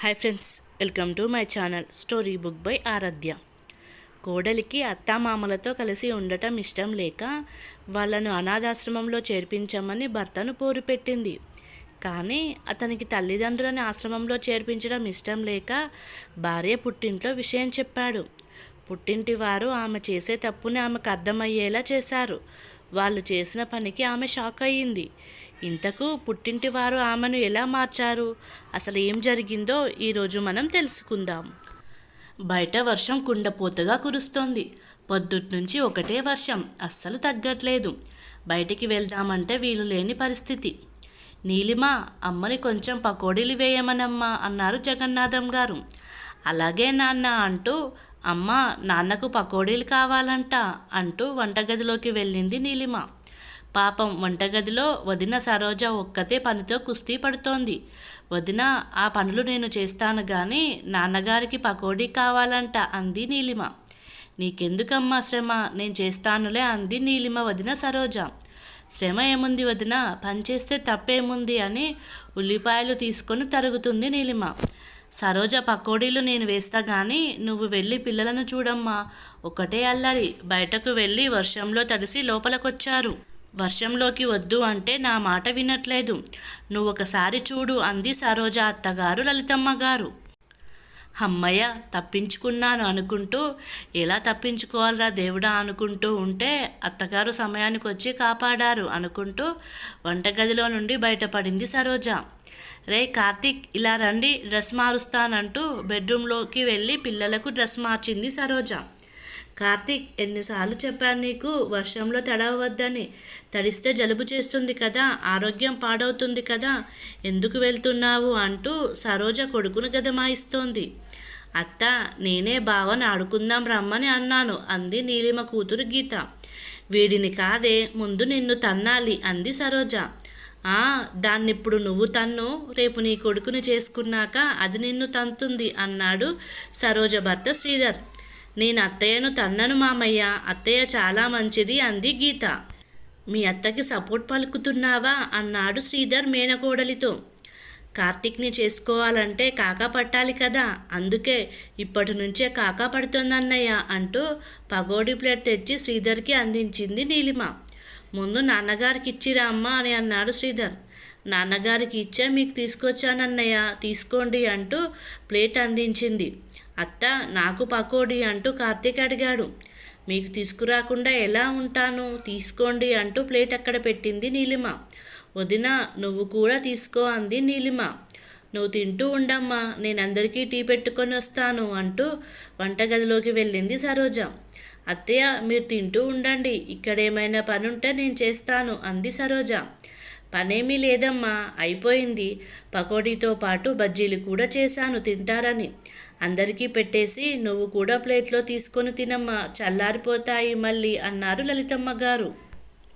Hi friends welcome to my channel story book by Aaradhya. కోడలికి అత్తామామలతో కలిసి ఉండటం ఇష్టం లేక వాళ్ళను అనాథాశ్రమంలో చేర్పించమని భర్తను పోరు పెట్టింది. కానీ అతనికి తల్లిదండ్రులని ఆశ్రమంలో చేర్పించడం ఇష్టం లేక భార్య పుట్టింట్లో విషయం చెప్పాడు. పుట్టింటి వారు ఆమె చేసే తప్పుని ఆమెకు అర్థమయ్యేలా చేశారు. వాళ్ళు చేసిన పనికి ఆమె షాక్ అయ్యింది. ఇంతకు పుట్టింటి వారు ఆమెను ఎలా మార్చారు? అసలు ఏం జరిగిందో ఈరోజు మనం తెలుసుకుందాం. బయట వర్షం కుండపోతగా కురుస్తోంది. పొద్దుట్నుంచి ఒకటే వర్షం అస్సలు తగ్గట్లేదు. బయటికి వెళ్దామంటే వీలు లేని పరిస్థితి. నీలిమ అమ్మని కొంచెం పకోడీలు వేయమనమ్మా అన్నారు జగన్నాథం గారు. అలాగే నాన్న అంటూ అమ్మ నాన్నకు పకోడీలు కావాలంట అంటూ వంటగదిలోకి వెళ్ళింది నీలిమ. పాపం వంటగదిలో వదిన సరోజ ఒక్కతే పనితో కుస్తీ పడుతోంది. వదిన ఆ పనులు నేను చేస్తాను కానీ నాన్నగారికి పకోడీ కావాలంట అంది నీలిమ. నీకెందుకమ్మా శ్రమ? నేను చేస్తానులే అంది నీలిమ వదిన సరోజ. శ్రమ ఏముంది వదిన? పని చేస్తే తప్పేముంది అని ఉల్లిపాయలు తీసుకొని తరుగుతుంది నీలిమ. సరోజ పకోడీలు నేను వేస్తా కానీ నువ్వు వెళ్ళి పిల్లలను చూడమ్మా. ఒకటే అల్లరి. బయటకు వెళ్ళి వర్షంలో తడిసి లోపలికొచ్చారు. వర్షంలోకి వద్దు అంటే నా మాట వినట్లేదు. నువ్వు ఒకసారి చూడు అంది సరోజ అత్తగారు లలితమ్మ గారు. అమ్మయ్య తప్పించుకున్నాను అనుకుంటూ ఎలా తప్పించుకోవాలరా దేవుడా అనుకుంటూ ఉంటే అత్తగారు సమయానికి వచ్చి కాపాడారు అనుకుంటూ వంటగదిలో నుండి బయటపడింది సరోజ. రే కార్తీక్ ఇలా రండి డ్రెస్ మారుస్తానంటూ బెడ్రూమ్లోకి వెళ్ళి పిల్లలకు డ్రెస్ మార్చింది సరోజ. కార్తీక్ ఎన్నిసార్లు చెప్పాను నీకు వర్షంలో తడవద్దని. తడిస్తే జలుబు చేస్తుంది కదా ఆరోగ్యం పాడవుతుంది కదా ఎందుకు వెళ్తున్నావు అంటూ సరోజ కొడుకును గదమాయిస్తోంది. అత్త నేనే బావని ఆడుకుందాం రమ్మని అన్నాను అంది నీలిమ కూతురు గీత. వీడిని కాదే ముందు నిన్ను తన్నాలి అంది సరోజ. ఆ దాన్నిప్పుడు నువ్వు తన్ను రేపు నీ కొడుకుని చేసుకున్నాక అది నిన్ను తంతుంది అన్నాడు సరోజ భర్త శ్రీధర్. నేను అత్తయ్యను తన్నను మామయ్య. అత్తయ్య చాలా మంచిది అంది గీత. మీ అత్తకి సపోర్ట్ పలుకుతున్నావా? అన్నాడు శ్రీధర్ మేనకోడలితో. కార్తీక్ని చేసుకోవాలంటే కాకా పట్టాలి కదా. అందుకే ఇప్పటి నుంచే కాకా పడుతుందన్నయ్య అంటూ పగోడి ప్లేట్ తెచ్చి శ్రీధర్కి అందించింది నీలిమ. ముందు నాన్నగారికి ఇచ్చిరా అమ్మ అని అన్నాడు శ్రీధర్. నాన్నగారికి ఇచ్చే మీకు తీసుకొచ్చానన్నయ్య తీసుకోండి అంటూ ప్లేట్ అందించింది. అత్త నాకు పకోడీ అంటూ కార్తీక్ అడిగాడు. మీకు తీసుకురాకుండా ఎలా ఉంటాను? తీసుకోండి అంటూ ప్లేట్ అక్కడ పెట్టింది నీలిమ. వదిన నువ్వు కూడా తీసుకో అంది నీలిమ. నువ్వు తింటూ ఉండమ్మా నేను అందరికీ టీ పెట్టుకొని వస్తాను అంటూ వంటగదిలోకి వెళ్ళింది సరోజ. అత్తయ్య మీరు తింటూ ఉండండి ఇక్కడ ఏమైనా పని ఉంటే నేను చేస్తాను అంది సరోజ. పనేమీ లేదమ్మా అయిపోయింది. పకోడీతో పాటు బజ్జీలు కూడా చేశాను తింటారని. అందరికీ పెట్టేసి నువ్వు కూడా ప్లేట్లో తీసుకొని తినమ్మా. చల్లారిపోతాయి మళ్ళీ అన్నారు లలితమ్మ గారు.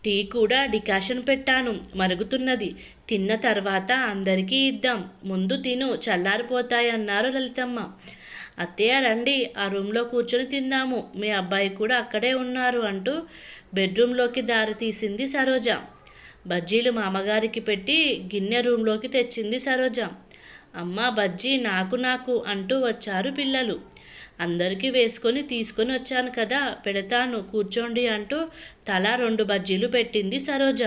టీ కూడా డికాషన్ పెట్టాను మరుగుతున్నది. తిన్న తర్వాత అందరికీ ఇద్దాం. ముందు తిను చల్లారిపోతాయి అన్నారు లలితమ్మ. అత్తయ్య రండి ఆ రూమ్లో కూర్చొని తిందాము. మీ అబ్బాయి కూడా అక్కడే ఉన్నారు అంటూ బెడ్రూమ్లోకి దారి తీసింది సరోజ. బజ్జీలు మామగారికి పెట్టి గిన్నె రూమ్లోకి తెచ్చింది సరోజ. అమ్మా బజ్జీ నాకు నాకు అంటూ వచ్చారు పిల్లలు. అందరికీ వేసుకొని తీసుకొని వచ్చాను కదా పెడతాను కూర్చోండి అంటూ తలా రెండు బజ్జీలు పెట్టింది సరోజ.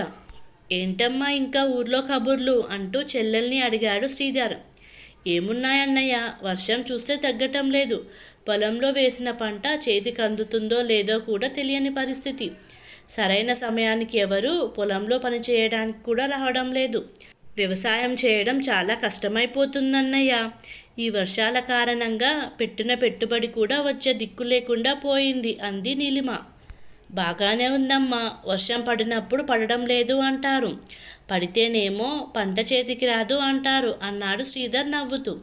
ఏంటమ్మా ఇంకా ఊర్లో కబుర్లు? అంటూ చెల్లెల్ని అడిగాడు శ్రీధర్. ఏమున్నాయన్నయ్య వర్షం చూస్తే తగ్గటం లేదు. పొలంలో వేసిన పంట చేతికి అందుతుందో లేదో కూడా తెలియని పరిస్థితి. సరైన సమయానికి ఎవరు పొలంలో పని చేయడానికి కూడా రావడం లేదు. వ్యవసాయం చేయడం చాలా కష్టమైపోతుందన్నయ్య. ఈ వర్షాల కారణంగా పెట్టిన పెట్టుబడి కూడా వచ్చే దిక్కు లేకుండా పోయింది అంది నీలిమ. బాగానే ఉందమ్మా వర్షం పడినప్పుడు పడడం లేదు అంటారు. పడితేనేమో పంట చేతికి రాదు అంటారు అన్నాడు శ్రీధర్ నవ్వుతూ.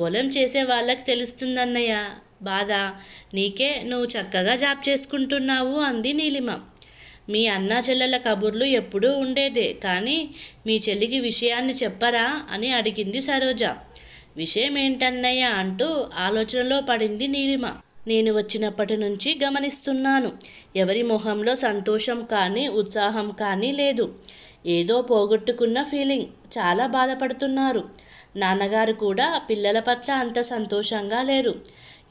పొలం చేసే వాళ్ళకి తెలుస్తుందన్నయ్య. బాధ నీకే నువ్వు చక్కగా జాబ్ చేసుకుంటున్నావు అంది నీలిమ. మీ అన్న చెల్లెల కబుర్లు ఎప్పుడూ ఉండేదే కానీ మీ చెల్లికి విషయాన్ని చెప్పరా అని అడిగింది సరోజ. విషయం ఏంటన్నయ్య అంటూ ఆలోచనలో పడింది నీలిమ. నేను వచ్చినప్పటి నుంచి గమనిస్తున్నాను. ఎవరి మొహంలో సంతోషం కానీ ఉత్సాహం కానీ లేదు. ఏదో పోగొట్టుకున్న ఫీలింగ్. చాలా బాధపడుతున్నారు. నాన్నగారు కూడా పిల్లల పట్ల అంత సంతోషంగా లేరు.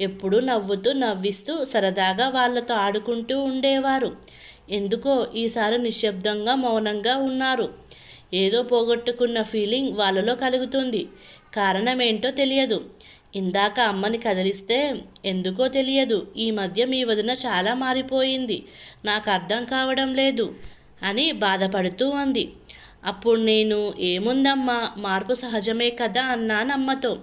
ఎప్పుడూ నవ్వుతూ నవ్విస్తూ సరదాగా వాళ్ళతో ఆడుకుంటూ ఉండేవారు. ఎందుకో ఈసారి నిశ్శబ్దంగా మౌనంగా ఉన్నారు. ఏదో పోగొట్టుకున్న ఫీలింగ్ వాళ్ళలో కలుగుతుంది. కారణమేంటో తెలియదు. ఇందాక అమ్మని కదిలిస్తే ఎందుకో తెలియదు. ఈ మధ్య మీ వదిన చాలా మారిపోయింది. నాకు అర్థం కావడం లేదు అని బాధపడుతూ అంది. అప్పుడు నేను ఏముందమ్మా మార్పు సహజమే కదా అన్నాను అమ్మతో.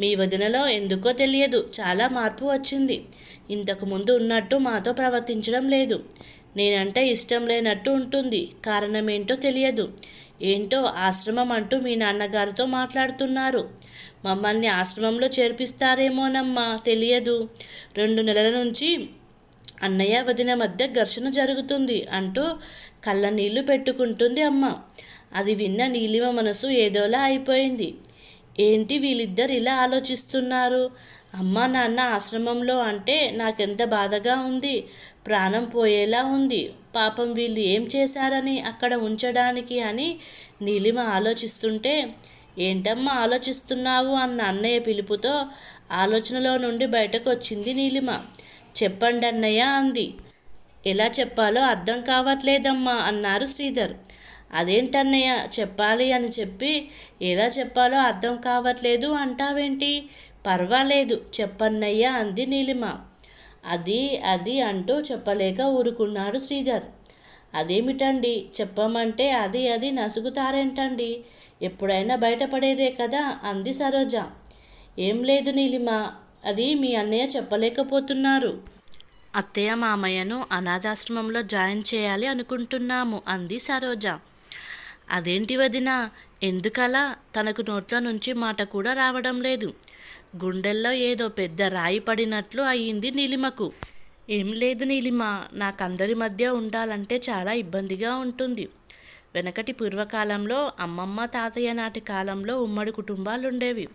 మీ వదినలో ఎందుకో తెలియదు. చాలా మార్పు వచ్చింది. ఇంతకుముందు ఉన్నట్టు మాతో ప్రవర్తించడం లేదు. నేనంటే ఇష్టం లేనట్టు ఉంటుంది. కారణమేంటో తెలియదు. ఏంటో ఆశ్రమం అంటూ మీ నాన్నగారితో మాట్లాడుతున్నారు. మమ్మల్ని ఆశ్రమంలో చేర్పిస్తారేమోనమ్మా తెలియదు. రెండు నెలల నుంచి అన్నయ్య వదిన మధ్య ఘర్షణ జరుగుతుంది అంటూ కళ్ళ నీళ్ళు పెట్టుకుంటుంది అమ్మ. అది విన్న నీలిమ మనసు ఏదోలా అయిపోయింది. ఏంటి వీళ్ళిద్దరు ఇలా ఆలోచిస్తున్నారు? అమ్మ నాన్న ఆశ్రమంలో అంటే నాకెంత బాధగా ఉంది. ప్రాణం పోయేలా ఉంది. పాపం వీళ్ళు ఏం చేశారని అక్కడ ఉంచడానికి అని నీలిమ ఆలోచిస్తుంటే ఏంటమ్మా ఆలోచిస్తున్నావు? అన్న అన్నయ్య పిలుపుతో ఆలోచనలో నుండి బయటకు వచ్చింది నీలిమ. చెప్పండి అన్నయ్య అంది. ఎలా చెప్పాలో అర్థం కావట్లేదమ్మా అన్నారు శ్రీధర్. అదేంటన్నయ్య చెప్పాలి అని చెప్పి ఎలా చెప్పాలో అర్థం కావట్లేదు అంటావేంటి? పర్వాలేదు చెప్పన్నయ్యా అంది నీలిమ. అది అది అంటూ చెప్పలేక ఊరుకున్నాడు శ్రీధర్. అదేమిటండి? చెప్పమంటే అది అది నసుగుతారేంటండి? ఎప్పుడైనా బయటపడేదే కదా అంది సరోజ. ఏం లేదు నీలిమ అది మీ అన్నయ్య చెప్పలేకపోతున్నారు. అత్తయ్య మామయ్యను అనాథాశ్రమంలో జాయిన్ చేయాలి అనుకుంటున్నాము అంది సరోజ. అదేంటి వదిన? ఎందుకలా? తనకు నోట్ల నుంచి మాట కూడా రావడం లేదు. గుండెల్లో ఏదో పెద్ద రాయి పడినట్లు అయ్యింది నీలిమకు. ఏం లేదు నీలిమ నాకందరి మధ్య ఉండాలంటే చాలా ఇబ్బందిగా ఉంటుంది. వెనకటి పూర్వకాలంలో అమ్మమ్మ తాతయ్య నాటి కాలంలో ఉమ్మడి కుటుంబాలు ఉండేవి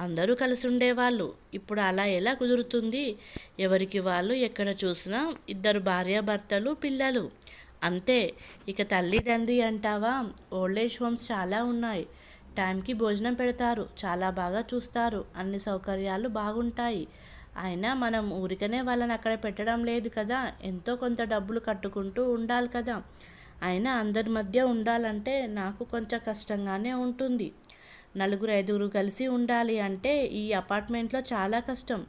అందరూ కలిసి ఉండేవాళ్ళు ఇప్పుడు అలా ఎలా కుదురుతుంది? ఎవరికి వాళ్ళు ఎక్కడ చూసినా ఇద్దరు భార్యాభర్తలు పిల్లలు. అంతే ఇక తల్లిదండ్రి అంటావా? ఓల్డేజ్ హోమ్స్ చాలా ఉన్నాయి. టైంకి భోజనం పెడతారు. చాలా బాగా చూస్తారు. అన్ని సౌకర్యాలు బాగుంటాయి. అయినా మనం ఊరికనే వాళ్ళని అక్కడ పెట్టడం లేదు కదా. ఎంతో కొంత డబ్బులు కట్టుకుంటూ ఉండాలి కదా. అయినా అందరి మధ్య ఉండాలంటే నాకు కొంచెం కష్టంగానే ఉంటుంది. నలుగురు ఐదుగురు కలిసి ఉండాలి అంటే ఈ అపార్ట్మెంట్లో చాలా కష్టం.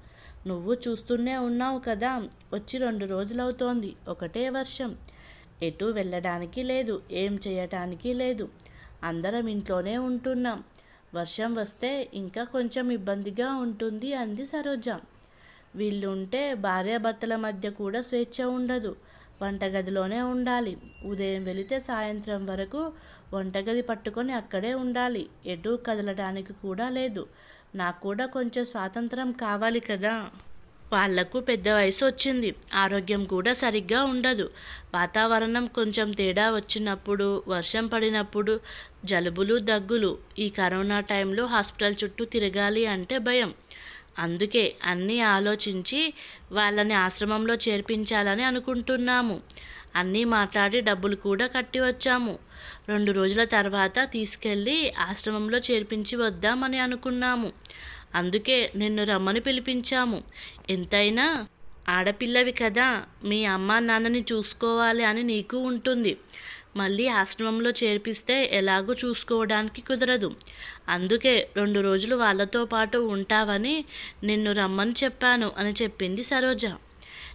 నువ్వు చూస్తూనే ఉన్నావు కదా. వచ్చి రెండు రోజులవుతోంది. ఒకటే వర్షం. ఎటు వెళ్ళడానికి లేదు. ఏం చేయటానికి లేదు. అందరం ఇంట్లోనే ఉంటున్నాం. వర్షం వస్తే ఇంకా కొంచెం ఇబ్బందిగా ఉంటుంది అంది సరోజ. వీళ్ళు ఉంటే భార్యాభర్తల మధ్య కూడా స్వేచ్ఛ ఉండదు. వంటగదిలోనే ఉండాలి. ఉదయం వెళితే సాయంత్రం వరకు వంటగది పట్టుకొని అక్కడే ఉండాలి. ఎటు కదలడానికి కూడా లేదు. నాకు కూడా కొంచెం స్వాతంత్రం కావాలి కదా. వాళ్ళకు పెద్ద వయసు వచ్చింది. ఆరోగ్యం కూడా సరిగ్గా ఉండదు. వాతావరణం కొంచెం తేడా వచ్చినప్పుడు వర్షం పడినప్పుడు జలుబులు దగ్గులు. ఈ కరోనా టైంలో హాస్పిటల్ చుట్టూ తిరగాలి అంటే భయం. అందుకే అన్నీ ఆలోచించి వాళ్ళని ఆశ్రమంలో చేర్పించాలని అనుకుంటున్నాము. అన్నీ మాట్లాడి డబ్బులు కూడా కట్టి వచ్చాము. రెండు రోజుల తర్వాత తీసుకెళ్ళి ఆశ్రమంలో చేర్పించి వద్దామని అనుకున్నాము. అందుకే నిన్ను రమ్మని పిలిపించాము. ఎంతైనా ఆడపిల్లవి కదా మీ అమ్మ నాన్నని చూసుకోవాలి అని నీకు ఉంటుంది. మళ్ళీ ఆశ్రమంలో చేర్పిస్తే ఎలాగూ చూసుకోవడానికి కుదరదు. అందుకే రెండు రోజులు వాళ్ళతో పాటు ఉంటావని నిన్ను రమ్మని చెప్పాను అని చెప్పింది సరోజ.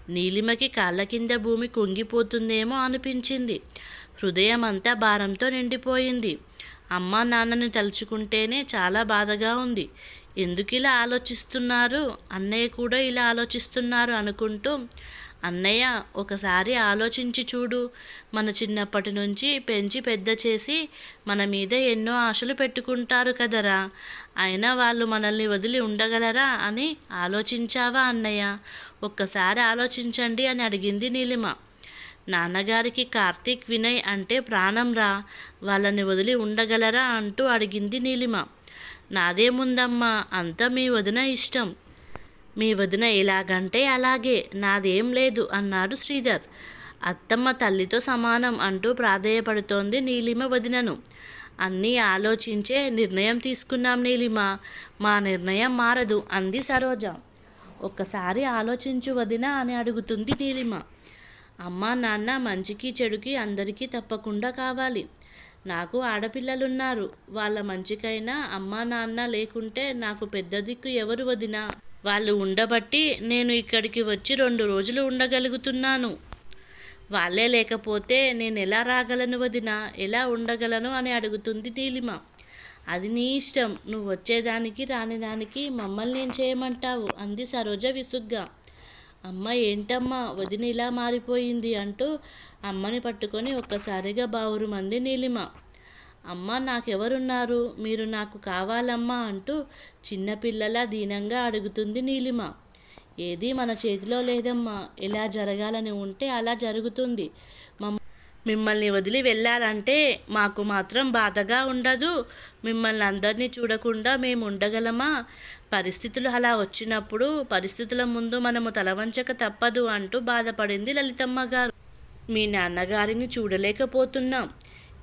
నీలిమకి కాళ్ళ కింద భూమి కుంగిపోతుందేమో అనిపించింది. హృదయం అంతా భారంతో నిండిపోయింది. అమ్మ నాన్నని తలుచుకుంటేనే చాలా బాధగా ఉంది. ఎందుకు ఇలా ఆలోచిస్తున్నారు? అన్నయ్య కూడా ఇలా ఆలోచిస్తున్నారు అనుకుంటూ అన్నయ్య ఒకసారి ఆలోచించి చూడు. మన చిన్నప్పటి నుంచి పెంచి పెద్ద చేసి మన మీద ఎన్నో ఆశలు పెట్టుకుంటారు కదరా. అయినా వాళ్ళు మనల్ని వదిలి ఉండగలరా అని ఆలోచించావా అన్నయ్య? ఒక్కసారి ఆలోచించండి అని అడిగింది నీలిమ. నాన్నగారికి కార్తీక్ వినయ్ అంటే ప్రాణం రా వాళ్ళని వదిలి ఉండగలరా అంటూ అడిగింది నీలిమ. నాదేముందమ్మా అంతా మీ వదిన ఇష్టం. మీ వదిన ఎలాగంటే అలాగే నాదేం లేదు అన్నాడు శ్రీధర్. అత్తమ్మ తల్లితో సమానం అంటూ ప్రాధేయపడుతోంది నీలిమ వదినను. అన్నీ ఆలోచించే నిర్ణయం తీసుకున్నాం నీలిమ. మా నిర్ణయం మారదు అంది సరోజ. ఒక్కసారి ఆలోచించు వదిన అని అడుగుతుంది నీలిమ. అమ్మ నాన్న మంచికి చెడుకి అందరికీ తప్పకుండా కావాలి. నాకు ఆడపిల్లలున్నారు. వాళ్ళ మంచికైనా అమ్మా నాన్న లేకుంటే నాకు పెద్ద దిక్కు ఎవరు వదినా? వాళ్ళు ఉండబట్టి నేను ఇక్కడికి వచ్చి రెండు రోజులు ఉండగలుగుతున్నాను. వాళ్ళే లేకపోతే నేను ఎలా రాగలను వదినా? ఎలా ఉండగలను అని అడుగుతుంది నీలిమ. అది నీ ఇష్టం. నువ్వు వచ్చేదానికి రానిదానికి మమ్మల్ని ఏం చేయమంటావు? అంది సరోజ విసుగ్గా. అమ్మ ఏంటమ్మా వదిన ఇలా మారిపోయింది అంటూ అమ్మని పట్టుకొని ఒక్కసారిగా బావురు మంది నీలిమ. అమ్మ నాకెవరున్నారు? మీరు నాకు కావాలమ్మా అంటూ చిన్నపిల్లలా దీనంగా అడుగుతుంది నీలిమ. ఏది మన చేతిలో లేదమ్మా. ఎలా జరగాలని ఉంటే అలా జరుగుతుంది. మిమ్మల్ని వదిలి వెళ్ళాలంటే మాకు మాత్రం బాధగా ఉండదు. మిమ్మల్ని అందరినీ చూడకుండా మేము ఉండగలమా? పరిస్థితులు అలా వచ్చినప్పుడు పరిస్థితుల ముందు మనము తలవంచక తప్పదు అంటూ బాధపడింది లలితమ్మ గారు. మీ నాన్నగారిని చూడలేకపోతున్నాం.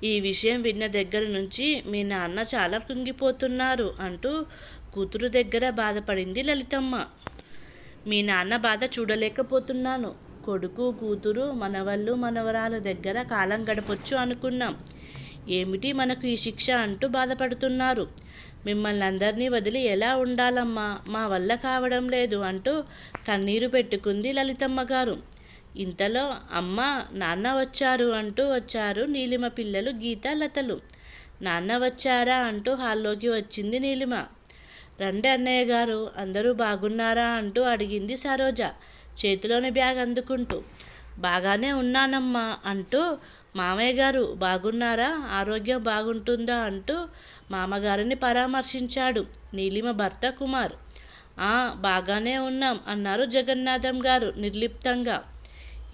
ఈ విషయం విన్న దగ్గర నుంచి మీ నాన్న చాలా కృంగిపోతున్నారు అంటూ కూతురు దగ్గర బాధపడింది లలితమ్మ. మీ నాన్న బాధ చూడలేకపోతున్నాను. కొడుకు కూతురు మనవళ్ళు మనవరాల దగ్గర కాలం గడపొచ్చు అనుకున్నాం. ఏమిటి మనకు ఈ శిక్ష అంటూ బాధపడుతున్నారు? మిమ్మల్ని అందరినీ వదిలి ఎలా ఉండాలమ్మా? మా వల్ల కావడం లేదు అంటూ కన్నీరు పెట్టుకుంది లలితమ్మ గారు. ఇంతలో అమ్మ నాన్న వచ్చారు అంటూ వచ్చారు నీలిమ పిల్లలు గీత లతలు. నాన్న వచ్చారా? అంటూ హాల్లోకి వచ్చింది నీలిమ. రండి అన్నయ్య గారు అందరూ బాగున్నారా? అంటూ అడిగింది సరోజ. చేతిలోని బ్యాగ్ అందుకుంటూ బాగానే ఉన్నానమ్మా అంటూ మామయ్య గారు బాగున్నారా? ఆరోగ్యం బాగుంటుందా? అంటూ మామగారిని పరామర్శించాడు నీలిమ భర్త కుమార్. "ఆ, బాగానే ఉన్నాం అన్నారు జగన్నాథం గారు నిర్లిప్తంగా.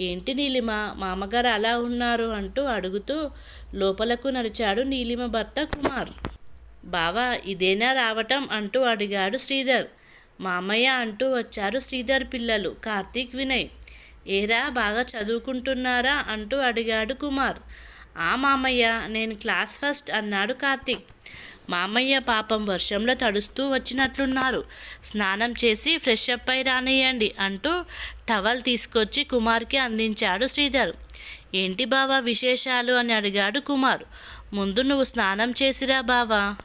ఏంటి నీలిమ మామగారు అలా ఉన్నారు? అంటూ అడుగుతూ లోపలకు నడిచాడు నీలిమ భర్త కుమార్. బావా ఇదేనా రావటం? అంటూ అడిగాడు శ్రీధర్. మామయ్య అంటూ వచ్చారు శ్రీధర్ పిల్లలు. కార్తీక్ వినయ్ ఏరా బాగా చదువుకుంటున్నారా? అంటూ అడిగాడు కుమార్. ఆ మామయ్య నేను క్లాస్ ఫస్ట్ అన్నాడు కార్తీక్. మామయ్య పాపం వర్షంలో తడుస్తూ వచ్చినట్లున్నారు. స్నానం చేసి ఫ్రెష్ అప్ అయి రానియండి అంటూ టవల్ తీసుకొచ్చి కుమార్కి అందించాడు శ్రీధర్. ఏంటి బావా విశేషాలు? అని అడిగాడు కుమార్. ముందు నువ్వు స్నానం చేసిరా బావా?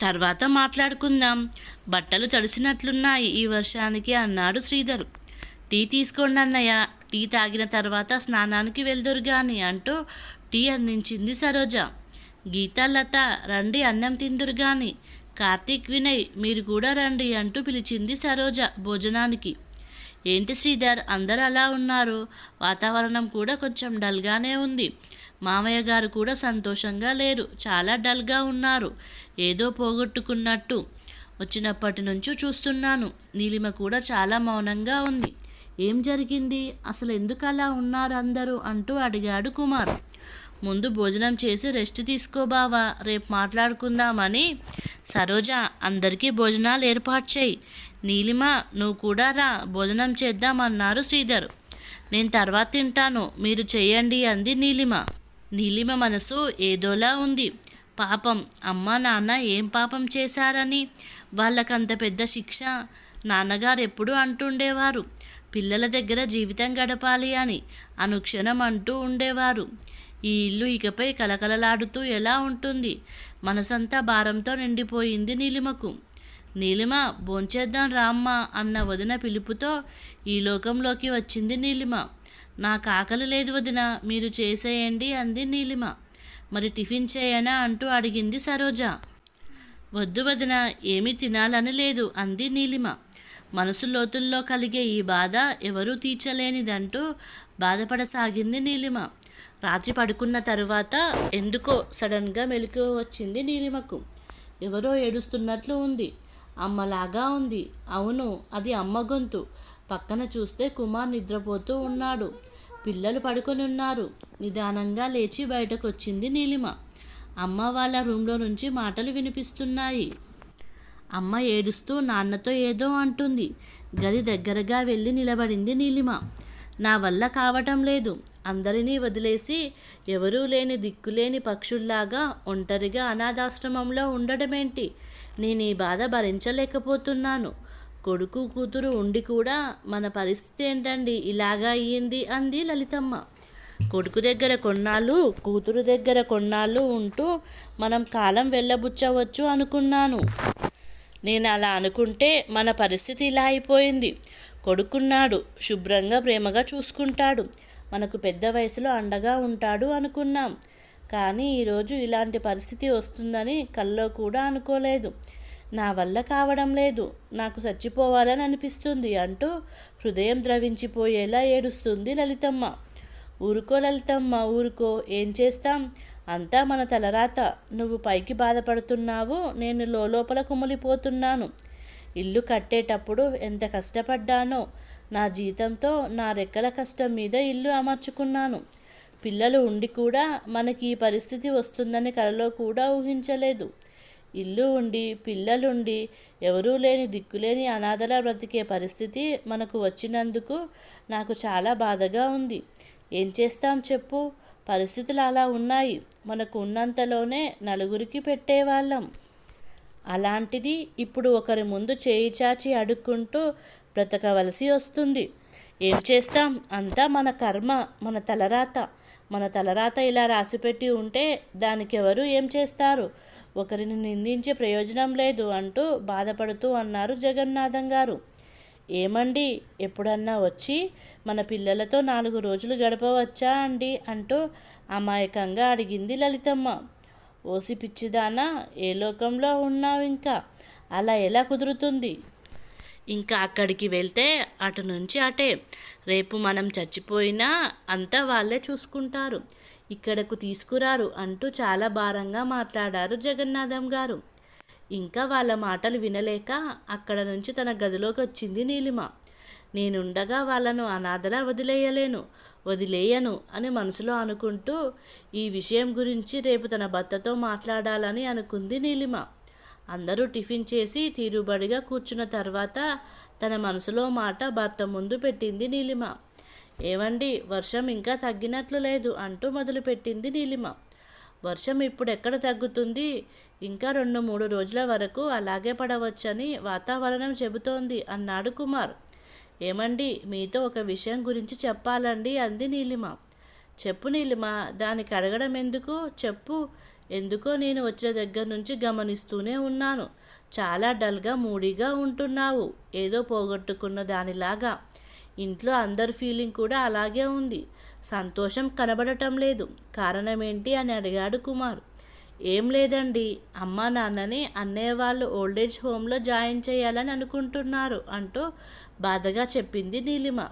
తర్వాత మాట్లాడుకుందాం. బట్టలు తడిసినట్లున్నాయి ఈ వర్షానికి అన్నాడు శ్రీధర్. టీ తీసుకోండి అన్నయ్య. టీ తాగిన తర్వాత స్నానానికి వెళ్దురు గాని అంటూ టీ అందించింది సరోజ. గీతాలత రండి అన్నం తిందురు గాని కార్తీక్ వినయ్ మీరు కూడా రండి అంటూ పిలిచింది సరోజ భోజనానికి. ఏంటి శ్రీధర్ అందరు అలా ఉన్నారు? వాతావరణం కూడా కొంచెం డల్గానే ఉంది. మామయ్య గారు కూడా సంతోషంగా లేరు. చాలా డల్గా ఉన్నారు. ఏదో పోగొట్టుకున్నట్టు వచ్చినప్పటి నుంచి చూస్తున్నాను. నీలిమ కూడా చాలా మౌనంగా ఉంది. ఏం జరిగింది? అసలు ఎందుకు అలా ఉన్నారు అందరూ? అంటూ అడిగాడు కుమార్. ముందు భోజనం చేసి రెస్ట్ తీసుకో బావా రేపు మాట్లాడుకుందామని. సరోజ అందరికీ భోజనాలు ఏర్పాటు చేయి. నీలిమ నువ్వు కూడా రా భోజనం చేద్దామన్నారు శ్రీధర్. నేను తర్వాత తింటాను. మీరు చేయండి అంది నీలిమ. నీలిమ మనసు ఏదోలా ఉంది. పాపం అమ్మ నాన్న ఏం పాపం చేశారని? వాళ్ళకంత పెద్ద శిక్ష నాన్నగారు ఎప్పుడూ అంటుండేవారు. పిల్లల దగ్గర జీవితం గడపాలి అని అనుక్షణం అంటూ ఉండేవారు. ఈ ఇల్లు ఇకపై కలకలలాడుతూ ఎలా ఉంటుంది? మనసంతా భారంతో నిండిపోయింది నీలిమకు. నీలిమ భోంచేద్దాం రామ్మ అన్న వదిన పిలుపుతో ఈ లోకంలోకి వచ్చింది నీలిమ. నాకు ఆకలి లేదు వదిన మీరు చేసేయండి అంది నీలిమ. మరి టిఫిన్ చేయనా అంటూ అడిగింది సరోజ. వద్దు వదిన ఏమీ తినాలని లేదు అంది నీలిమ. మనసు లోతుల్లో కలిగే ఈ బాధ ఎవరూ తీర్చలేనిదంటూ బాధపడసాగింది నీలిమ. రాత్రి పడుకున్న తరువాత ఎందుకో సడన్గా మెలకు వచ్చింది నీలిమకు. ఎవరో ఏడుస్తున్నట్లు ఉంది. అమ్మలాగా ఉంది. అవును అది అమ్మ గొంతు. పక్కన చూస్తే కుమార్ నిద్రపోతూ ఉన్నాడు. పిల్లలు పడుకొని ఉన్నారు. నిదానంగా లేచి బయటకు వచ్చింది నీలిమ. అమ్మ వాళ్ళ రూమ్లో నుంచి మాటలు వినిపిస్తున్నాయి. అమ్మ ఏడుస్తూ నాన్నతో ఏదో అంటుంది. గది దగ్గరగా వెళ్ళి నిలబడింది నీలిమ. నా వల్ల కావటం లేదు. అందరినీ వదిలేసి ఎవరూ లేని దిక్కులేని పక్షుల్లాగా ఒంటరిగా అనాథాశ్రమంలో ఉండడమేంటి? నేను ఈ బాధ భరించలేకపోతున్నాను. కొడుకు కూతురు ఉండి కూడా మన పరిస్థితి ఏంటండి? ఇలాగా అయ్యింది అంది లలితమ్మ. కొడుకు దగ్గర కొన్నాళ్ళు కూతురు దగ్గర కొన్నాళ్ళు ఉంటూ మనం కాలం వెళ్ళబుచ్చవచ్చు అనుకున్నాను. నేను అలా అనుకుంటే మన పరిస్థితి ఇలా అయిపోయింది. కొడుకున్నాడు శుభ్రంగా ప్రేమగా చూసుకుంటాడు. మనకు పెద్ద వయసులో అండగా ఉంటాడు అనుకున్నాం. కానీ ఈరోజు ఇలాంటి పరిస్థితి వస్తుందని కల్లో కూడా అనుకోలేదు. నా వల్ల కావడం లేదు. నాకు చచ్చిపోవాలని అనిపిస్తుంది అంటూ హృదయం ద్రవించిపోయేలా ఏడుస్తుంది లలితమ్మ. ఊరుకో లలితమ్మ ఊరుకో. ఏం చేస్తాం? అంతా మన తలరాత. నువ్వు పైకి బాధపడుతున్నావు. నేను లోపల కుమిలిపోతున్నాను. ఇల్లు కట్టేటప్పుడు ఎంత కష్టపడ్డానో. నా జీతంతో నా రెక్కల కష్టం మీద ఇల్లు అమర్చుకున్నాను. పిల్లలు ఉండి కూడా మనకి ఈ పరిస్థితి వస్తుందని కలలో కూడా ఊహించలేదు. ఇల్లు ఉండి పిల్లలుండి ఎవరూ లేని దిక్కులేని అనాథలా బ్రతికే పరిస్థితి మనకు వచ్చినందుకు నాకు చాలా బాధగా ఉంది. ఏం చేస్తాం చెప్పు? పరిస్థితులు అలా ఉన్నాయి. మనకు ఉన్నంతలోనే నలుగురికి పెట్టేవాళ్ళం. అలాంటిది ఇప్పుడు ఒకరి ముందు చేయి చాచి అడుక్కుంటూ బ్రతకవలసి వస్తుంది. ఏం చేస్తాం? అంతా మన కర్మ మన తలరాత. మన తలరాత ఇలా రాసిపెట్టి ఉంటే దానికి ఎవరు ఏం చేస్తారు? ఒకరిని నిందించే ప్రయోజనం లేదు అంటూ బాధపడుతూ అన్నారు జగన్నాథం గారు. ఏమండి ఎప్పుడన్నా వచ్చి మన పిల్లలతో నాలుగు రోజులు గడపవచ్చా అండి? అంటూ అమాయకంగా అడిగింది లలితమ్మ. ఓసి పిచ్చిదానా ఏ లోకంలో ఉన్నావు ఇంకా? అలా ఎలా కుదురుతుంది? ఇంకా అక్కడికి వెళ్తే అటు నుంచి అటే. రేపు మనం చచ్చిపోయినా అంతా వాళ్ళే చూసుకుంటారు. ఇక్కడకు తీసుకురారు అంటూ చాలా భారంగా మాట్లాడారు జగన్నాథం గారు. ఇంకా వాళ్ళ మాటలు వినలేక అక్కడ నుంచి తన గదిలోకి వచ్చింది నీలిమ. నేనుండగా వాళ్ళను అనాథలా వదిలేయలేను వదిలేయను అని మనసులో అనుకుంటూ ఈ విషయం గురించి రేపు తన భర్తతో మాట్లాడాలని అనుకుంది నీలిమ. అందరూ టిఫిన్ చేసి తీరుబడిగా కూర్చున్న తర్వాత తన మనసులో మాట భర్త ముందు పెట్టింది నీలిమ. ఏవండి వర్షం ఇంకా తగ్గినట్లు లేదు అంటూ మొదలుపెట్టింది నీలిమ. వర్షం ఇప్పుడు ఎక్కడ తగ్గుతుంది? ఇంకా రెండు మూడు రోజుల వరకు అలాగే పడవచ్చని వాతావరణం చెబుతోంది అన్నాడు కుమార్. ఏమండి మీతో ఒక విషయం గురించి చెప్పాలండి అంది నీలిమ. చెప్పు నీలిమ దానికి అడగడం ఎందుకు? చెప్పు. ఎందుకో నేను వచ్చిన దగ్గర నుంచి గమనిస్తూనే ఉన్నాను. చాలా డల్గా మూడీగా ఉంటున్నావు. ఏదో పోగొట్టుకున్న దానిలాగా. ఇంట్లో అందరి ఫీలింగ్ కూడా అలాగే ఉంది. సంతోషం కనబడటం లేదు. కారణం ఏంటి అని అడిగాడు కుమార్. ఏం లేదండి. అమ్మ నాన్నని అన్నయ్య వాళ్ళు ఓల్డేజ్ హోమ్లో జాయిన్ చేయాలని అనుకుంటున్నారు అంటూ బాధగా చెప్పింది నీలిమ.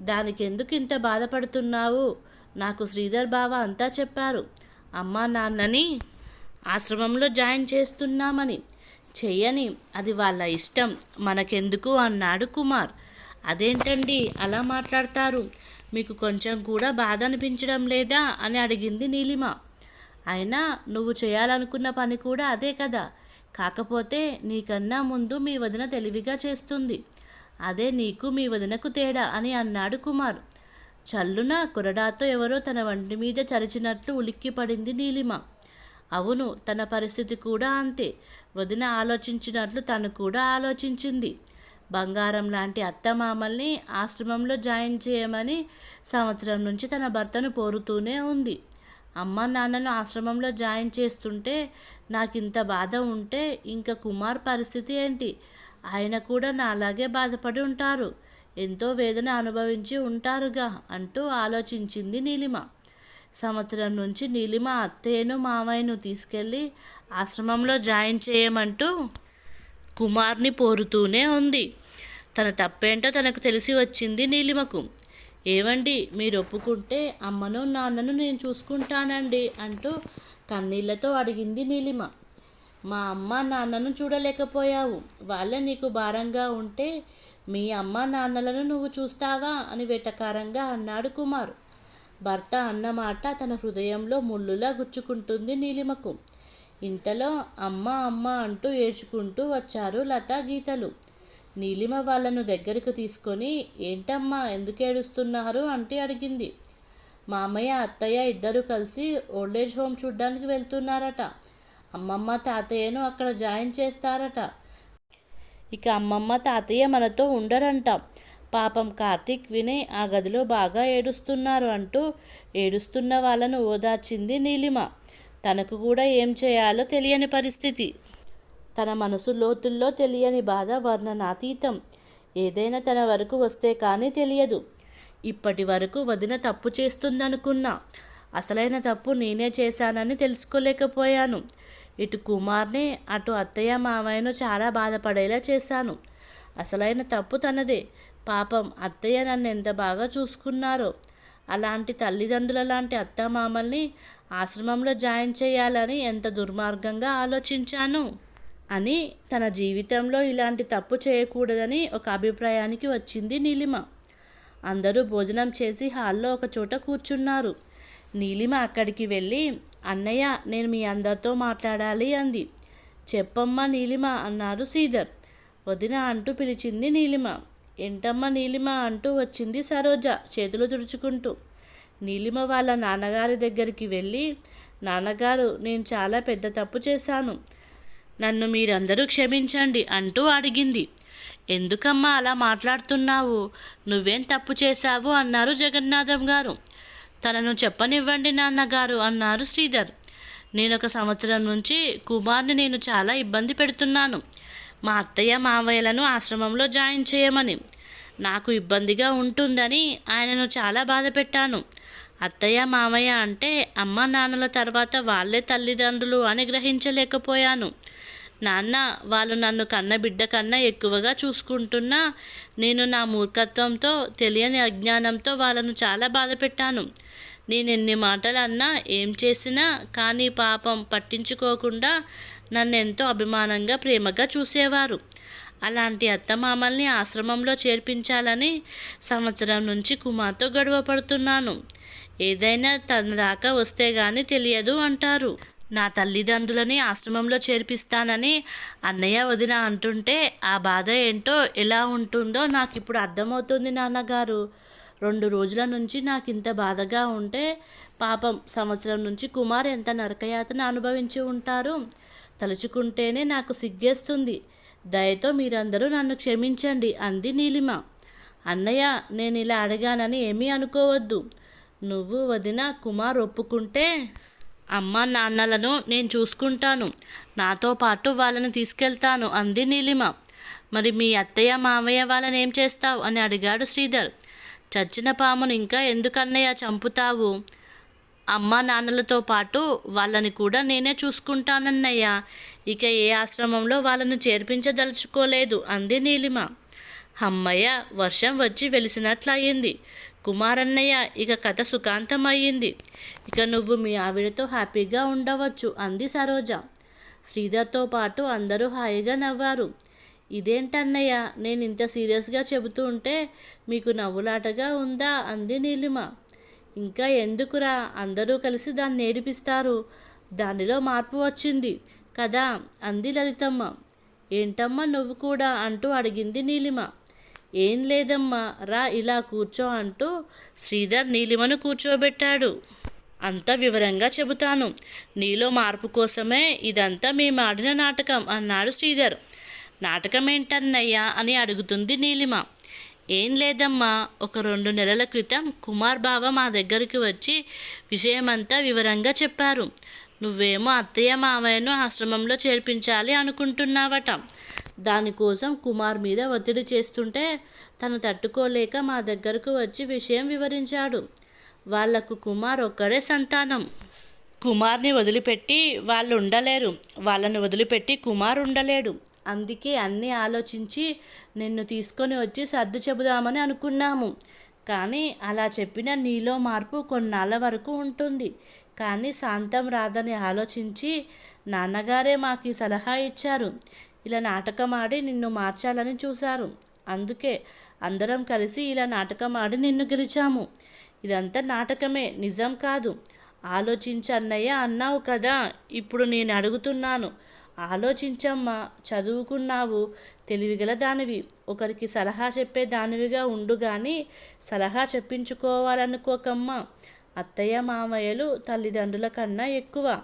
దానికి ఎందుకు ఇంత బాధపడుతున్నావు? నాకు శ్రీధర్ బావ అంతా చెప్పారు. అమ్మా నాన్నని ఆశ్రమంలో జాయిన్ చేస్తున్నామని. చెయ్యని. అది వాళ్ళ ఇష్టం. మనకెందుకు? అన్నాడు కుమార్. అదేంటండి? అలా మాట్లాడతారు. మీకు కొంచెం కూడా బాధ అనిపించడం లేదా? అని అడిగింది నీలిమ. అయినా నువ్వు చేయాలనుకున్న పని కూడా అదే కదా? కాకపోతే నీకన్నా ముందు మీ వదిన తెలివిగా చేస్తుంది. అదే నీకు మీ వదినకు తేడా అని అన్నాడు కుమార్. చల్లున కొరడాతో ఎవరో తన వంటి మీద చరిచినట్లు ఉలిక్కిపడింది నీలిమ. అవును తన పరిస్థితి కూడా అంతే. వదిన ఆలోచించినట్లు తను కూడా ఆలోచించింది. బంగారం లాంటి అత్తమామల్ని ఆశ్రమంలో జాయిన్ చేయమని సంవత్సరం నుంచి తన భర్తను పోరుతూనే ఉంది. అమ్మ నాన్నను ఆశ్రమంలో జాయిన్ చేస్తుంటే నాకు ఇంత బాధ ఉంటే ఇంకా కుమార్ పరిస్థితి ఏంటి? ఆయన కూడా నా అలాగే బాధపడి ఉంటారు. ఎంతో వేదన అనుభవించి ఉంటారుగా అంటూ ఆలోచించింది నీలిమ. సంవత్సరం నుంచి నీలిమ అత్తయ్యను మామయ్యను తీసుకెళ్ళి ఆశ్రమంలో జాయిన్ చేయమంటూ కుమార్ని పోరుతూనే ఉంది. తన తప్పేంటో తనకు తెలిసి వచ్చింది నీలిమకు. ఏవండి మీరు ఒప్పుకుంటే అమ్మను నాన్నను నేను చూసుకుంటానండి అంటూ కన్నీళ్ళతో అడిగింది నీలిమ. మా అమ్మ నాన్నను చూడలేకపోయావు. వాళ్ళే నీకు భారంగా ఉంటే మీ అమ్మ నాన్నలను నువ్వు చూస్తావా అని వెటకారంగా అన్నాడు కుమార్. భర్త అన్నమాట తన హృదయంలో ముళ్ళులా గుచ్చుకుంటుంది నీలిమకు. ఇంతలో అమ్మ అమ్మ అంటూ ఏడ్చుకుంటూ వచ్చారు లతా గీతలు. నీలిమ వాళ్ళను దగ్గరకు తీసుకొని ఏంటమ్మా ఎందుకు ఏడుస్తున్నారు? అంటే అడిగింది. మామయ్య అత్తయ్య ఇద్దరు కలిసి ఓల్డేజ్ హోమ్ చూడ్డానికి వెళ్తున్నారట. అమ్మమ్మ తాతయ్యను అక్కడ జాయిన్ చేస్తారట. ఇక అమ్మమ్మ తాతయ్య మనతో ఉండరంట. పాపం కార్తీక్ విని ఆ గదిలో బాగా ఏడుస్తున్నారు అంటూ ఏడుస్తున్న వాళ్ళను ఓదార్చింది నీలిమ. తనకు కూడా ఏం చేయాలో తెలియని పరిస్థితి. తన మనసు లోతుల్లో తెలియని బాధ వర్ణనాతీతం. ఏదైనా తన వరకు వస్తే కానీ తెలియదు. ఇప్పటి వరకు వదిన తప్పు చేస్తుందనుకున్నా అసలైన తప్పు నేనే చేశానని తెలుసుకోలేకపోయాను. ఇటు కుమార్నే అటు అత్తయ్య మావయ్యను చాలా బాధపడేలా చేశాను. అసలైన తప్పు తనదే. పాపం అత్తయ్య నన్ను ఎంత బాగా చూసుకున్నారో. అలాంటి తల్లిదండ్రుల లాంటి అత్తమామల్ని ఆశ్రమంలో జాయిన్ చేయాలని ఎంత దుర్మార్గంగా ఆలోచించాను అని తన జీవితంలో ఇలాంటి తప్పు చేయకూడదని ఒక అభిప్రాయానికి వచ్చింది నీలిమ. అందరూ భోజనం చేసి హాల్లో ఒక చోట కూర్చున్నారు. నీలిమ అక్కడికి వెళ్ళి అన్నయ్య నేను మీ అందరితో మాట్లాడాలి అంది. చెప్పమ్మా నీలిమ అన్నారు శ్రీధర్. వదిన అంటూ పిలిచింది నీలిమ. ఏంటమ్మా నీలిమ? అంటూ వచ్చింది సరోజ చేతులు తుడుచుకుంటూ. నీలిమ వాళ్ళ నాన్నగారి దగ్గరికి వెళ్ళి నాన్నగారు నేను చాలా పెద్ద తప్పు చేశాను. నన్ను మీరందరూ క్షమించండి అంటూ అడిగింది. ఎందుకమ్మా అలా మాట్లాడుతున్నావు? నువ్వేం తప్పు చేశావు? అన్నారు జగన్నాథం గారు. తనను చెప్పనివ్వండి నాన్నగారు అన్నారు శ్రీధర్. నేను ఒక సంవత్సరం నుంచి కుమార్ని నేను చాలా ఇబ్బంది పెడుతున్నాను. మా అత్తయ్య మావయ్యలను ఆశ్రమంలో జాయిన్ చేయమని. నాకు ఇబ్బందిగా ఉంటుందని ఆయనను చాలా బాధ పెట్టాను. అత్తయ్య మావయ్య అంటే అమ్మ నాన్నల తర్వాత వాళ్ళే తల్లిదండ్రులు అని గ్రహించలేకపోయాను. నాన్న వాళ్ళు నన్ను కన్న బిడ్డ కన్నా ఎక్కువగా చూసుకుంటున్నా నేను నా మూర్ఖత్వంతో తెలియని అజ్ఞానంతో వాళ్ళను చాలా బాధ పెట్టాను. నేను ఎన్ని మాటలు అన్నా ఏం చేసినా కానీ పాపం పట్టించుకోకుండా నన్ను ఎంతో అభిమానంగా ప్రేమగా చూసేవారు. అలాంటి అత్తమామల్ని ఆశ్రమంలో చేర్పించాలని సంవత్సరం నుంచి కుమార్తో గొడవ పడుతున్నాను. ఏదైనా తన దాకా వస్తే గాని తెలియదు అంటారు. నా తల్లిదండ్రులని ఆశ్రమంలో చేర్పిస్తానని అన్నయ్య వదిన అంటుంటే ఆ బాధ ఏంటో ఎలా ఉంటుందో నాకు ఇప్పుడు అర్థమవుతుంది నాన్నగారు. రెండు రోజుల నుంచి నాకు ఇంత బాధగా ఉంటే పాపం సంవత్సరం నుంచి కుమార్ ఎంత నరకయాతన అనుభవించి ఉంటారు. తలుచుకుంటేనే నాకు సిగ్గేస్తుంది. దయతో మీరందరూ నన్ను క్షమించండి అంది నీలిమ. అన్నయ్య నేను ఇలా అడిగానని ఏమీ అనుకోవద్దు. నువ్వు వదిన కుమార్ ఒప్పుకుంటే అమ్మ నాన్నలను నేను చూసుకుంటాను. నాతో పాటు వాళ్ళని తీసుకెళ్తాను అంది నీలిమ. మరి మీ అత్తయ్య మామయ్య వాళ్ళని ఏం చేస్తావు అని అడిగాడు శ్రీధర్. చచ్చిన పామును ఇంకా ఎందుకన్నయ్య చంపుతావు? అమ్మ నాన్నలతో పాటు వాళ్ళని కూడా నేనే చూసుకుంటానన్నయ్య. ఇక ఏ ఆశ్రమంలో వాళ్ళను చేర్పించదలుచుకోలేదు అంది నీలిమ. అమ్మయ్య వర్షం వచ్చి వెలిసినట్లయింది. కుమారన్నయ్య ఇక కథ సుఖాంతమయ్యింది. ఇక నువ్వు మీ ఆవిడతో హ్యాపీగా ఉండవచ్చు అంది సరోజ. శ్రీధర్తో పాటు అందరూ హాయిగా నవ్వారు. ఇదేంటన్నయ్య నేను ఇంత సీరియస్గా చెబుతూ ఉంటే మీకు నవ్వులాటగా ఉందా? అంది నీలిమ. ఇంకా ఎందుకురా? అందరూ కలిసి దాన్ని ఏడిపిస్తారు దానిలో మార్పు వచ్చింది. కదా? అంది లలితమ్మ. ఏంటమ్మా నువ్వు కూడా అంటూ అడిగింది నీలిమ. ఏం లేదమ్మా రా ఇలా కూర్చో అంటూ శ్రీధర్ నీలిమను కూర్చోబెట్టాడు. అంత వివరంగా చెబుతాను. నీలో మార్పు కోసమే ఇదంతా మేము ఆడిన నాటకం అన్నాడు శ్రీధర్. నాటకం ఏంటన్నయ్యా అని అడుగుతుంది నీలిమ. ఏం లేదమ్మా ఒక రెండు నెలల క్రితం కుమార్ బావ మా దగ్గరికి వచ్చి విషయమంతా వివరంగా చెప్పారు. నువ్వేమో అత్తయ్య మావయ్యను ఆశ్రమంలో చేర్పించాలి అనుకుంటున్నావట. దానికోసం కుమార్ మీద ఒత్తిడి చేస్తుంటే తను తట్టుకోలేక మా దగ్గరకు వచ్చి విషయం వివరించాడు. వాళ్ళకు కుమార్ ఒక్కడే సంతానం. కుమార్ని వదిలిపెట్టి వాళ్ళు ఉండలేరు వాళ్ళని వదిలిపెట్టి కుమార్ ఉండలేడు. అందుకే అన్నీ ఆలోచించి నిన్ను తీసుకొని వచ్చి సర్దు చెబుదామని అనుకున్నాము. కానీ అలా చెప్పిన నీలో మార్పు కొన్నాళ్ళ వరకు ఉంటుంది. కానీ శాంతం రాదని ఆలోచించి నాన్నగారే మాకు ఈ సలహా ఇచ్చారు. ఇలా నాటకం ఆడి నిన్ను మార్చాలని చూశారు. అందుకే అందరం కలిసి ఇలా నాటకం ఆడి నిన్ను గెలిచాము. ఇదంతా నాటకమే నిజం కాదు. ఆలోచించి అన్నయ్య అన్నావు కదా ఇప్పుడు నేను అడుగుతున్నాను. ఆలోచించమ్మా చదువుకున్నావు తెలివిగల దానివి. ఒకరికి సలహా చెప్పే దానివిగా ఉండు కానీ సలహా చెప్పించుకోవాలనుకోకమ్మా. అత్తయ్య మామయ్యలు తల్లిదండ్రుల కన్నా ఎక్కువ.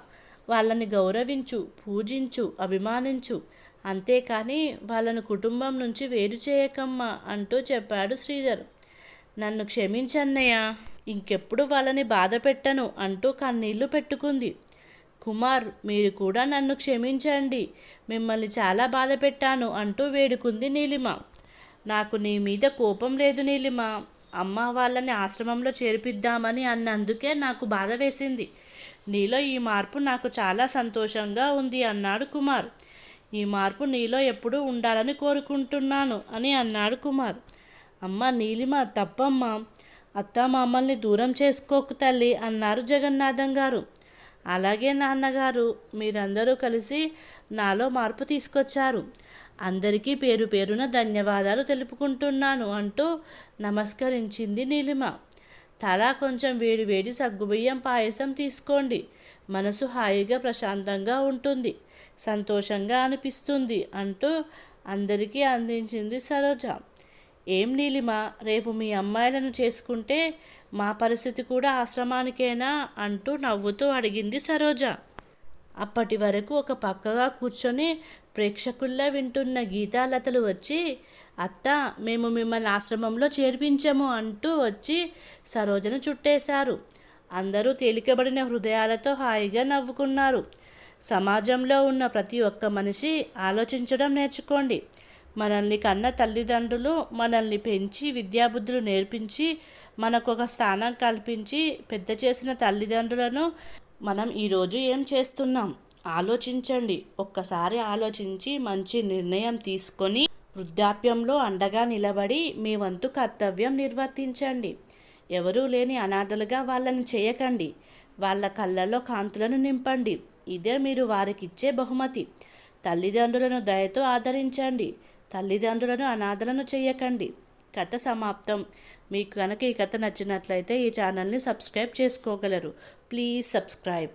వాళ్ళని గౌరవించు పూజించు అభిమానించు. అంతేకాని వాళ్ళను కుటుంబం నుంచి వేరు చేయకమ్మా అంటూ చెప్పాడు శ్రీధర్. నన్ను క్షమించన్నయ్య ఇంకెప్పుడు వాళ్ళని బాధ పెట్టను అంటూ కన్నీళ్ళు పెట్టుకుంది. కుమార్ మీరు కూడా నన్ను క్షమించండి. మిమ్మల్ని చాలా బాధ పెట్టాను అంటూ వేడుకుంది నీలిమ. నాకు నీ మీద కోపం లేదు నీలిమ. అమ్మ వాళ్ళని ఆశ్రమంలో చేర్పిద్దామని అన్నందుకే నాకు బాధ వేసింది. నీలో ఈ మార్పు నాకు చాలా సంతోషంగా ఉంది అన్నాడు కుమార్. ఈ మార్పు నీలో ఎప్పుడూ ఉండాలని కోరుకుంటున్నాను అని అన్నాడు కుమార్. అమ్మ నీలిమ తప్పమ్మ. అత్త మమ్మల్ని దూరం చేసుకోకు తల్లి అన్నారు జగన్నాథం గారు. అలాగే నాన్నగారు మీరందరూ కలిసి నాలో మార్పు తీసుకొచ్చారు. అందరికీ పేరు పేరున ధన్యవాదాలు తెలుపుకుంటున్నాను అంటూ నమస్కరించింది నీలిమ. తలా కొంచెం వేడి వేడి సగ్గుబియ్యం పాయసం తీసుకోండి. మనసు హాయిగా ప్రశాంతంగా ఉంటుంది. సంతోషంగా అనిపిస్తుంది అంటూ అందరికీ అందించింది సరోజ. ఏం నీలిమ రేపు మీ అమ్మాయిలను చేసుకుంటే మా పరిస్థితి కూడా ఆశ్రమానికేనా అంటూ నవ్వుతూ అడిగింది సరోజ. అప్పటి వరకు ఒక పక్కగా కూర్చొని ప్రేక్షకుల్లా వింటున్న గీతాలతలు వచ్చి అత్త మేము మిమ్మల్ని ఆశ్రమంలో చేర్పించాము అంటూ వచ్చి సరోజను చుట్టేశారు. అందరూ తేలికబడిన హృదయాలతో హాయిగా నవ్వుకున్నారు. సమాజంలో ఉన్న ప్రతి ఒక్క మనిషి ఆలోచించడం నేర్చుకోండి. మనల్ని కన్న తల్లిదండ్రులు మనల్ని పెంచి విద్యాబుద్ధులు నేర్పించి మనకు ఒక స్థానం కల్పించి పెద్ద చేసిన తల్లిదండ్రులను మనం ఈరోజు ఏం చేస్తున్నాం? ఆలోచించండి. ఒక్కసారి ఆలోచించి మంచి నిర్ణయం తీసుకొని వృద్ధాప్యంలో అండగా నిలబడి మీ వంతు కర్తవ్యం నిర్వర్తించండి. ఎవరూ లేని అనాథలుగా వాళ్ళని చేయకండి. వాళ్ళ కళ్ళల్లో కాంతులను నింపండి. ఇదే మీరు వారికిచ్చే బహుమతి. తల్లిదండ్రులను దయతో ఆదరించండి. తల్లిదండ్రులను అనాథలను చేయకండి. కథ సమాప్తం. మీకు కనుక ఈ కథ నచ్చినట్లయితే ఈ ఛానల్ని సబ్స్క్రైబ్ చేసుకోగలరు. Please subscribe.